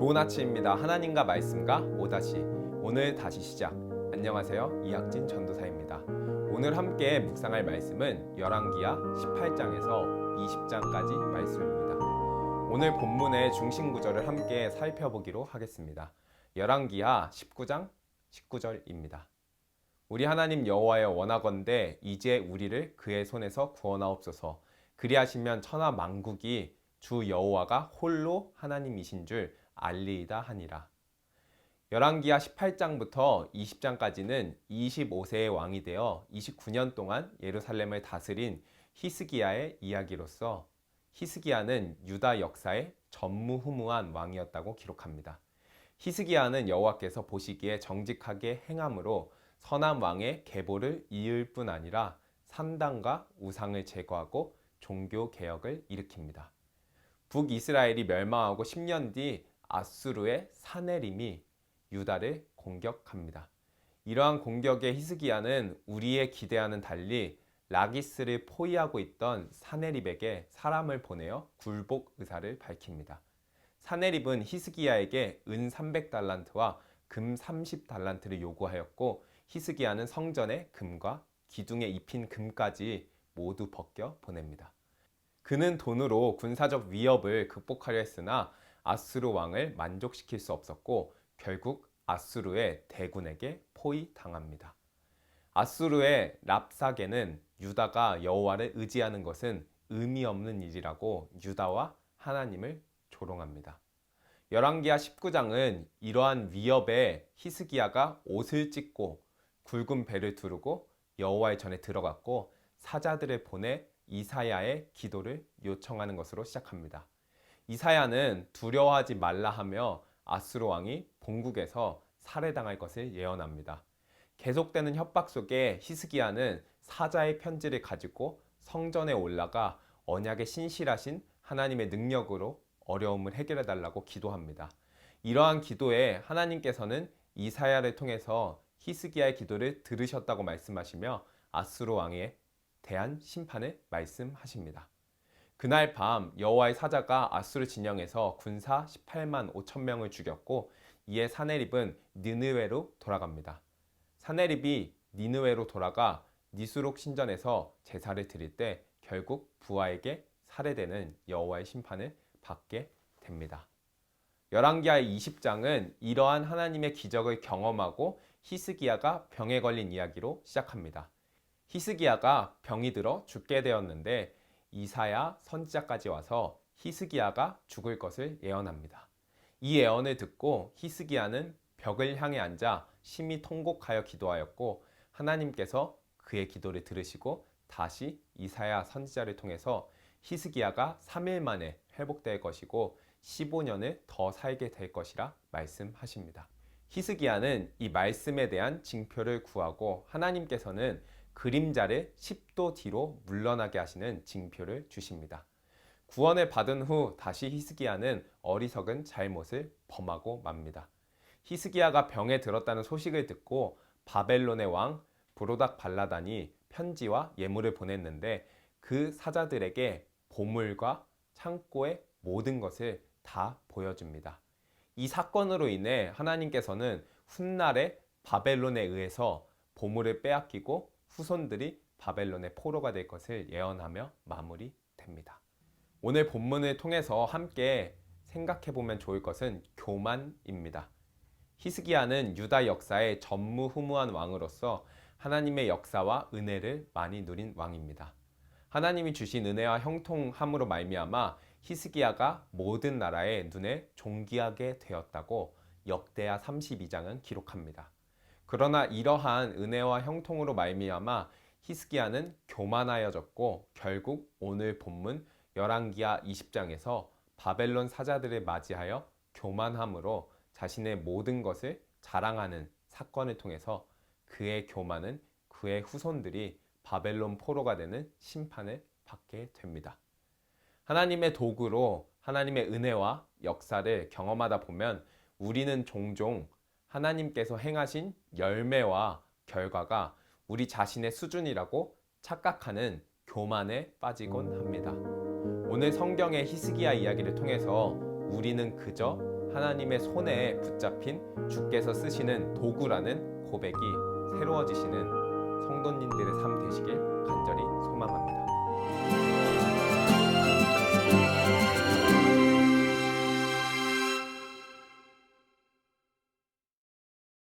좋은 아침입니다. 하나님과 말씀과 오다시 오늘 다시 시작. 안녕하세요. 이학진 전도사입니다. 오늘 함께 묵상할 말씀은 열왕기하 18장에서 20장까지 말씀입니다. 오늘 본문의 중심 구절을 함께 살펴보기로 하겠습니다. 열왕기하 19장 19절입니다. 우리 하나님 여호와여 원하건대 이제 우리를 그의 손에서 구원하옵소서. 그리하시면 천하 만국이 주 여호와가 홀로 하나님이신 줄 알리이다 하니라. 열왕기하 18장부터 20장까지는 25세의 왕이 되어 29년 동안 예루살렘을 다스린 히스기야의 이야기로서 히스기야는 유다 역사의 전무후무한 왕이었다고 기록합니다. 히스기야는 여호와께서 보시기에 정직하게 행함으로 선한 왕의 계보를 이을 뿐 아니라 산당과 우상을 제거하고 종교 개혁을 일으킵니다. 북이스라엘이 멸망하고 10년 뒤 아수르의 사네림이 유다를 공격합니다. 이러한 공격에 히스기야는 우리의 기대와는 달리 라기스를 포위하고 있던 사네립에게 사람을 보내어 굴복 의사를 밝힙니다. 사네립은 히스기야에게 은 300달란트와 금 30달란트를 요구하였고 히스기야는 성전의 금과 기둥에 입힌 금까지 모두 벗겨 보냅니다. 그는 돈으로 군사적 위협을 극복하려 했으나 아수르 왕을 만족시킬 수 없었고 결국 아수르의 대군에게 포위당합니다. 아수르의 랍사게는 유다가 여호와를 의지하는 것은 의미 없는 일이라고 유다와 하나님을 조롱합니다. 열왕기하 19장은 이러한 위협에 히스기야가 옷을 찢고 굵은 배를 두르고 여호와의 전에 들어갔고 사자들을 보내 이사야의 기도를 요청하는 것으로 시작합니다. 이사야는 두려워하지 말라 하며 아수르 왕이 본국에서 살해당할 것을 예언합니다. 계속되는 협박 속에 히스기야는 사자의 편지를 가지고 성전에 올라가 언약에 신실하신 하나님의 능력으로 어려움을 해결해 달라고 기도합니다. 이러한 기도에 하나님께서는 이사야를 통해서 히스기야의 기도를 들으셨다고 말씀하시며 아수르 왕에 대한 심판을 말씀하십니다. 그날 밤 여호와의 사자가 아수르 진영에서 군사 18만 5천 명을 죽였고 이에 사네립은 니느웨로 돌아갑니다. 사네립이 니느웨로 돌아가 니수록 신전에서 제사를 드릴 때 결국 부하에게 살해되는 여호와의 심판을 받게 됩니다. 열왕기하의 20장은 이러한 하나님의 기적을 경험하고 히스기야가 병에 걸린 이야기로 시작합니다. 히스기야가 병이 들어 죽게 되었는데 이사야 선지자까지 와서 히스기야가 죽을 것을 예언합니다. 이 예언을 듣고 히스기야는 벽을 향해 앉아 심히 통곡하여 기도하였고 하나님께서 그의 기도를 들으시고 다시 이사야 선지자를 통해서 히스기야가 3일 만에 회복될 것이고 15년을 더 살게 될 것이라 말씀하십니다. 히스기야는 이 말씀에 대한 징표를 구하고 하나님께서는 그림자를 10도 뒤로 물러나게 하시는 징표를 주십니다. 구원을 받은 후 다시 히스기야는 어리석은 잘못을 범하고 맙니다. 히스기야가 병에 들었다는 소식을 듣고 바벨론의 왕 브로닥 발라단이 편지와 예물을 보냈는데 그 사자들에게 보물과 창고의 모든 것을 다 보여줍니다. 이 사건으로 인해 하나님께서는 훗날에 바벨론에 의해서 보물을 빼앗기고 후손들이 바벨론의 포로가 될 것을 예언하며 마무리됩니다. 오늘 본문을 통해서 함께 생각해 보면 좋을 것은 교만입니다. 히스기야는 유다 역사의 전무후무한 왕으로서 하나님의 역사와 은혜를 많이 누린 왕입니다. 하나님이 주신 은혜와 형통함으로 말미암아 히스기야가 모든 나라의 눈에 존귀하게 되었다고 역대하 32장은 기록합니다. 그러나 이러한 은혜와 형통으로 말미암아 히스기야는 교만하여졌고 결국 오늘 본문 열왕기하 20장에서 바벨론 사자들을 맞이하여 교만함으로 자신의 모든 것을 자랑하는 사건을 통해서 그의 교만은 그의 후손들이 바벨론 포로가 되는 심판을 받게 됩니다. 하나님의 도구로 하나님의 은혜와 역사를 경험하다 보면 우리는 종종 하나님께서 행하신 열매와 결과가 우리 자신의 수준이라고 착각하는 교만에 빠지곤 합니다. 오늘 성경의 히스기야 이야기를 통해서 우리는 그저 하나님의 손에 붙잡힌 주께서 쓰시는 도구라는 고백이 새로워지시는 성도님들의 삶 되시길 간절히 소망합니다.